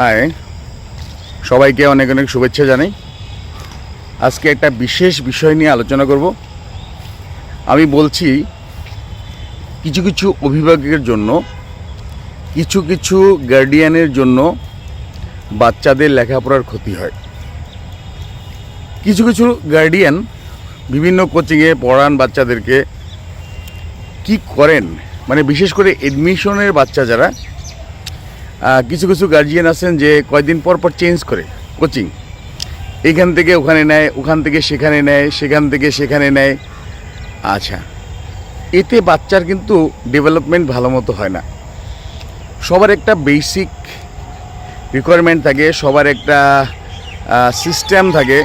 High সবাইকে অনেক অনেক শুভেচ্ছা জানাই। আজকে একটা বিশেষ বিষয় নিয়ে আলোচনা করব। আমি বলছি, কিছু কিছু অভিভাবকের জন্য, কিছু কিছু গার্ডিয়ানের জন্য বাচ্চাদের লেখাপড়ার ক্ষতি হয়। কিছু কিছু গার্ডিয়ান বিভিন্ন কোচিংয়ে পড়ান বাচ্চাদেরকে। কি করেন? মানে বিশেষ করে এডমিশনের বাচ্চা যারা কিছু কিছু গার্জিয়ান আছেন যে কয়দিন পর পর চেঞ্জ করে কোচিং এখান থেকে ওখানে নেয়, ওখান থেকে সেখানে নেয়, সেখান থেকে সেখানে নেয়। আচ্ছা এতে বাচ্চার কিন্তু ডেভেলপমেন্ট ভালো মতো হয় না। সবার একটা বেসিক রিকোয়ারমেন্ট থাকে, সবার একটা সিস্টেম থাকে।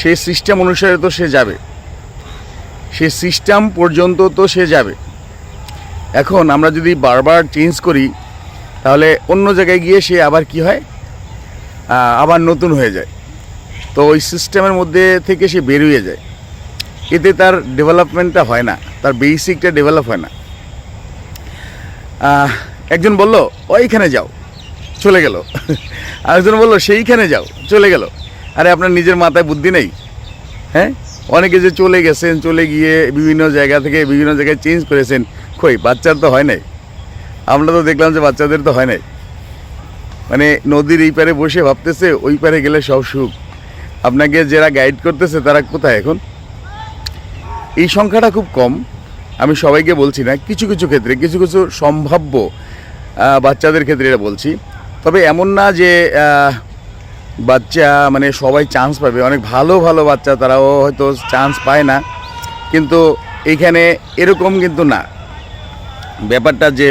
সেই সিস্টেম অনুসারে তো সে যাবে। সেই সিস্টেম পর্যন্ত তো সে যাবে। এখন আমরা যদি বারবার চেঞ্জ করি তাহলে অন্য জায়গায় গিয়ে সে আবার কি হয়? আবার নতুন হয়ে যায়। তো ওই সিস্টেমের মধ্যে থেকে সে বেরিয়ে যায়। এতে তার ডেভেলপমেন্টটা হয় না, তার বেসিকটা ডেভেলপ হয় না। একজন বলল, ওইখানে যাও। চলে গেল। আরেকজন বলল, সেইখানে যাও। চলে গেল। আরে, আপনার নিজের মাথায় বুদ্ধি নেই? হ্যাঁ? অনেকে যে চলে গেছেন, চলে গিয়ে বিভিন্ন জায়গা থেকে বিভিন্ন জায়গায় চেঞ্জ করেছেন, কই, বাচ্চার তো হয় নাই। আমরা তো দেখলাম যে বাচ্চাদের তো হয় নাই। মানে নদীর এই পারে বসে ভাবতেছে, ওই পারে গেলে সব সুখ। আপনাকে যারা গাইড করতেছে, তারা কোথায় এখন? এই সংখ্যাটা খুব কম। আমি সবাইকে বলছি না, কিছু কিছু ক্ষেত্রে, কিছু কিছু সম্ভাব্য বাচ্চাদের ক্ষেত্রে এটা বলছি। তবে এমন না যে বাচ্চা মানে সবাই চান্স পাবে। অনেক ভালো ভালো বাচ্চা, তারাও হয়তো চান্স পায় না। কিন্তু এইখানে এরকম কিন্তু না। ব্যাপারটা যে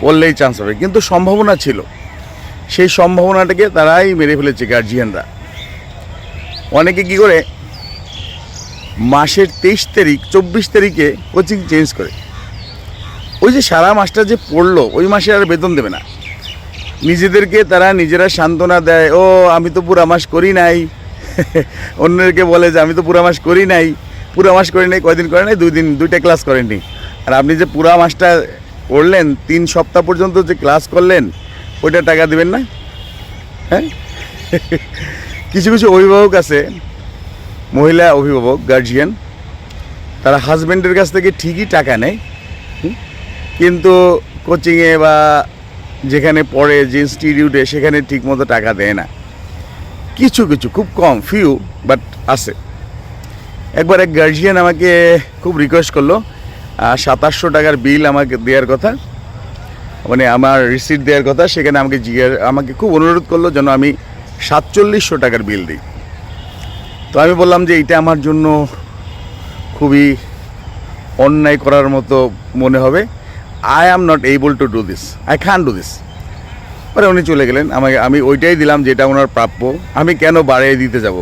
পড়লেই চান্স হবে। কিন্তু সম্ভাবনা ছিল। সেই সম্ভাবনাটাকে তারাই মেরে ফেলেছে গার্জিয়ানরা অনেকে কি করে? মাসের তেইশ তারিখ, চব্বিশ তারিখে কোচিং চেঞ্জ করে। ওই যে সারা মাসটা যে পড়ল, ওই মাসে আর বেতন দেবে না। নিজেদেরকে তারা নিজেরা সান্ত্বনা দেয়, ও, আমি তো পুরা মাস করি নাই। অন্যদেরকে বলে যে, আমি তো পুরা মাস করি নাই। পুরা মাস করি নাই, কয়দিন করে নাই? দুই দিন, দুইটা ক্লাস করেননি। আর আপনি যে পুরা মাসটা করলেন, তিন সপ্তাহ পর্যন্ত যে ক্লাস করলেন, ওইটা টাকা দেবেন না? হ্যাঁ? কিছু কিছু অভিভাবক আছে, মহিলা অভিভাবক গার্জিয়ান তারা হাজব্যান্ডের কাছ থেকে ঠিকই টাকা নেয় কিন্তু কোচিংয়ে বা যেখানে পড়ে, যে ইনস্টিটিউটে সেখানে ঠিকমতো টাকা দেয় না। কিছু কিছু, খুব কম ফিউ বাট আছে। একবার এক গার্জিয়ান আমাকে খুব রিকোয়েস্ট করল সাতাশশো টাকার বিল আমাকে দেওয়ার কথা। মানে আমার রিসিট দেওয়ার কথা, সেখানে আমাকে জিজ্ঞাস, আমাকে খুব অনুরোধ করল যেন আমি সাতচল্লিশশো টাকার বিল দিই। তো আমি বললাম যে এটা আমার জন্য খুবই অন্যায় করার মতো মনে হবে। I am not able to do this I can do this পরে উনি চলে গেলেন, আমাকে, আমি ওইটাই দিলাম যেটা ওনার প্রাপ্য। আমি কেন বাড়িয়ে দিতে যাব?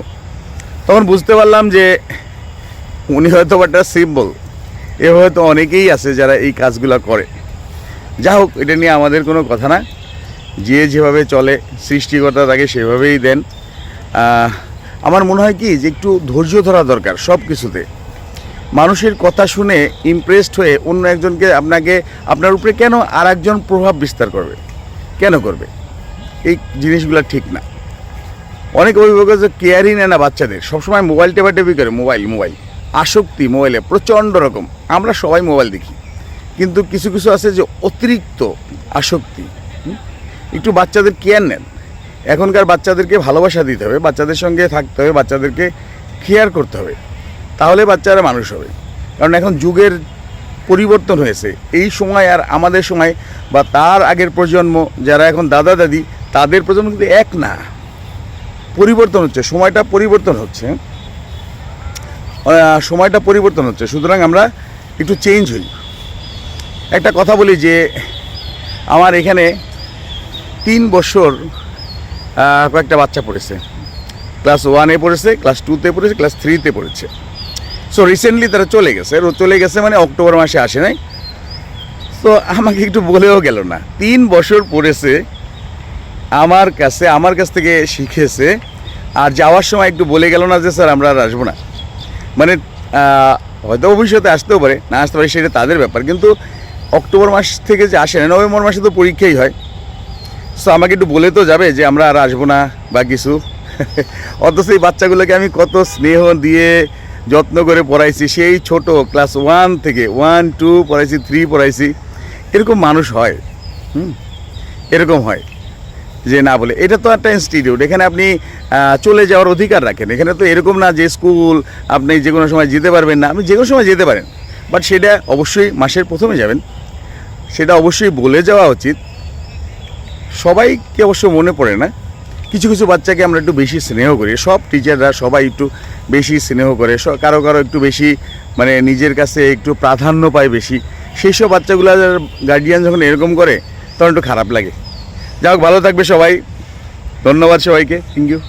তখন বুঝতে পারলাম যে উনি হয়তো একটা সিম্বল এ হয়তো অনেকেই আছে যারা এই কাজগুলো করে। যা হোক, এটা নিয়ে আমাদের কোনো কথা না। যে যেভাবে চলে, সৃষ্টিকর্তা তাকে সেভাবেই দেন। আমার মনে হয় কি, যে একটু ধৈর্য ধরা দরকার সব কিছুতে মানুষের কথা শুনে ইমপ্রেসড হয়ে অন্য একজনকে আপনাকে, আপনার উপরে কেন আর একজন প্রভাব বিস্তার করবে? কেন করবে? এই জিনিসগুলো ঠিক না। অনেক অভিভাবক আছে কেয়ারই নেয় না বাচ্চাদের। সবসময় মোবাইল টেপাটেপি করে, মোবাইল মোবাইল। আসক্তি মোবাইলে প্রচণ্ড রকম। আমরা সবাই মোবাইল দেখি। কিন্তু কিছু কিছু আছে যে অতিরিক্ত আসক্তি। একটু বাচ্চাদের কেয়ার নেন। এখনকার বাচ্চাদেরকে ভালোবাসা দিতে হবে, বাচ্চাদের সঙ্গে থাকতে হবে, বাচ্চাদেরকে কেয়ার করতে হবে। তাহলে বাচ্চারা মানুষ হবে। কারণ এখন যুগের পরিবর্তন হয়েছে। এই সময় আর আমাদের সময় বা তার আগের প্রজন্ম, যারা এখন দাদা দাদি, তাদের প্রজন্ম কিন্তু এক না। পরিবর্তন হচ্ছে, সময়টা পরিবর্তন হচ্ছে। সময়টা পরিবর্তন হচ্ছে। সুতরাং আমরা একটু চেঞ্জ হই। একটা কথা বলি যে, আমার এখানে তিন বছর কয়েকটা বাচ্চা পড়েছে। ক্লাস ওয়ানে পড়েছে ক্লাস টুতে পড়েছে ক্লাস থ্রিতে পড়েছে। সো রিসেন্টলি তারা চলে গেছে। চলে গেছে মানে অক্টোবর মাসে আসে নাই। তো আমাকে একটু বলেও গেল না। তিন বছর পড়েছে, আমার কাছে, আমার কাছ থেকে শিখেছে। আর যাওয়ার সময় একটু বলে গেল না যে, স্যার, আমরা আর আসব না। মানে হয়তো ভবিষ্যতে আসতেও পারে, না আসতে পারে সেটা তাদের ব্যাপার। কিন্তু অক্টোবর মাস থেকে যে আসে না, নভেম্বর মাসে তো পরীক্ষাই হয়। সো আমাকে একটু বলে তো যাবে যে আমরা আর আসব না বা কিছু। অথচ এই বাচ্চাগুলোকে আমি কত স্নেহ দিয়ে যত্ন করে পড়াইছি। সেই ছোট ক্লাস ওয়ান থেকে, ওয়ান, টু পড়াইছি, থ্রি পড়াইছি। এরকম মানুষ হয়। হুম? এরকম হয়। যে না বলে, এটা তো একটা ইনস্টিটিউট এখানে আপনি চলে যাওয়ার অধিকার রাখেন। এখানে তো এরকম না যে স্কুল আপনি যে কোনো সময় যেতে পারবেন না, আপনি যে কোনো সময় যেতে পারেন। বাট সেটা অবশ্যই মাসের প্রথমে যাবেন। সেটা অবশ্যই বলে যাওয়া উচিত। সবাইকে অবশ্য মনে পড়ে না। কিছু কিছু বাচ্চাকে আমরা একটু বেশি স্নেহ করি। সব টিচাররা সবাই একটু বেশি স্নেহ করে। কারও কারও একটু বেশি মানে নিজের কাছে একটু প্রাধান্য পায় বেশি। সেই সব বাচ্চাগুলো গার্ডিয়ান যখন এরকম করে, তখন একটু খারাপ লাগে। যাই হোক ভালো থাকবে সবাই। ধন্যবাদ সবাইকে। Thank you